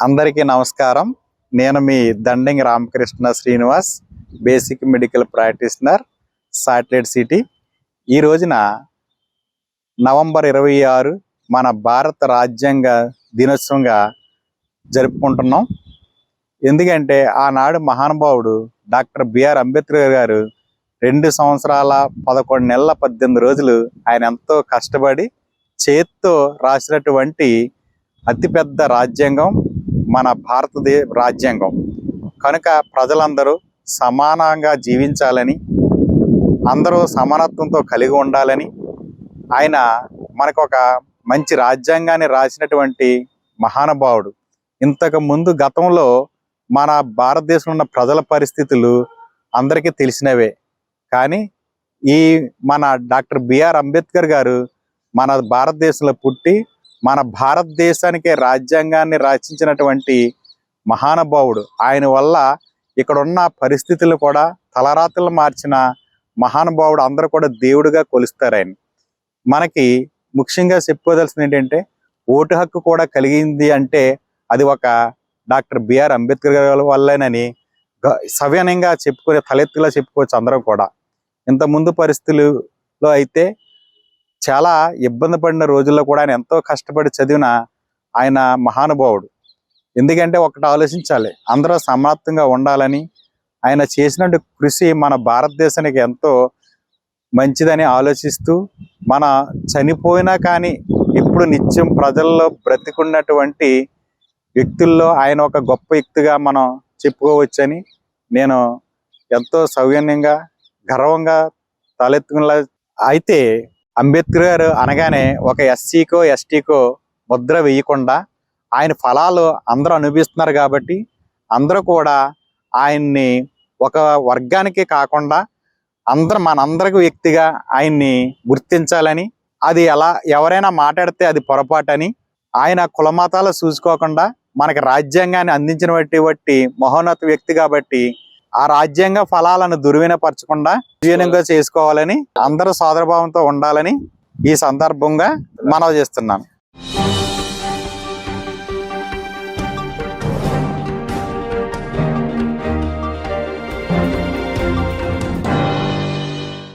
అందరికీ నమస్కారం. నేను మీ దండింగ్ Ramakrishna Srinivas basic medical practitioner satellite city. ఈ రోజున నవంబర్ ఇరవై ఆరు మన భారత రాజ్యాంగ దినోత్సవంగా జరుపుకుంటున్నాం. ఎందుకంటే ఆనాడు మహానుభావుడు డాక్టర్ బిఆర్ అంబేద్కర్ గారు రెండు సంవత్సరాల పదకొండు నెలల పద్దెనిమిది రోజులు ఆయన ఎంతో కష్టపడి చేత్తో రాసినటువంటి అతిపెద్ద రాజ్యాంగం. మన భారతదేశ రాజ్యాంగం. కనుక ప్రజలందరూ సమానంగా జీవించాలని అందరూ సమానత్వంతో కలిగి ఉండాలని ఆయన మనకు ఒక మంచి రాజ్యాంగాన్ని రాసినటువంటి మహానుభావుడు. ఇంతకు ముందు గతంలో మన భారతదేశంలో ఉన్న ప్రజల పరిస్థితులు అందరికీ తెలిసినవే. కానీ ఈ మన డాక్టర్ బిఆర్ అంబేద్కర్ గారు మన భారతదేశంలో పుట్టి మన భారతదేశానికే రాజ్యాంగాన్ని రచించినటువంటి మహానుభావుడు. ఆయన వల్ల ఇక్కడ ఉన్న పరిస్థితులు కూడా తలరాతలు మార్చిన మహానుభావుడు అందరూ కూడా దేవుడిగా కొలుస్తారు ఆయన. మనకి ముఖ్యంగా చెప్పుకోదలసింది ఏంటంటే ఓటు హక్కు కూడా కలిగింది అంటే అది ఒక డాక్టర్ బిఆర్ అంబేద్కర్ గారి వల్లేనని సవ్యనంగా చెప్పుకునే తలెత్తులా చెప్పుకోవచ్చు అందరం కూడా. ఇంత ముందు పరిస్థితులలో అయితే చాలా ఇబ్బంది పడిన రోజుల్లో కూడా ఆయన ఎంతో కష్టపడి చదివిన ఆయన మహానుభావుడు. ఎందుకంటే ఒకటి ఆలోచించాలి అందరూ సమాప్తంగా ఉండాలని ఆయన చేసినట్టు కృషి మన భారతదేశానికి ఎంతో మంచిదని ఆలోచిస్తూ మన చనిపోయినా కానీ ఇప్పుడు నిత్యం ప్రజల్లో బ్రతికున్నటువంటి వ్యక్తుల్లో ఆయన ఒక గొప్ప వ్యక్తిగా మనం చెప్పుకోవచ్చని నేను ఎంతో సౌజన్యంగా గర్వంగా తలెత్తుకునేలా అయితే అంబేద్కర్ గారు అనగానే ఒక ఎస్సీకో ఎస్టీకో ముద్ర వేయకుండా ఆయన ఫలాలు అందరూ అనుభవిస్తున్నారు కాబట్టి అందరూ కూడా ఆయన్ని ఒక వర్గానికి కాకుండా అందరు మనందరికి వ్యక్తిగా ఆయన్ని గుర్తించాలని అది ఎలా ఎవరైనా మాట్లాడితే అది పొరపాటని ఆయన కులమతాలు చూసుకోకుండా మనకి రాజ్యాంగాన్ని అందించిన బట్టి బట్టి మహోన్నత వ్యక్తి కాబట్టి ఆ రాజ్యాంగ ఫలాలను దుర్వినపరచకుండా చేసుకోవాలని అందరూ సోదరభావంతో ఉండాలని ఈ సందర్భంగా మనవి చేస్తున్నాను.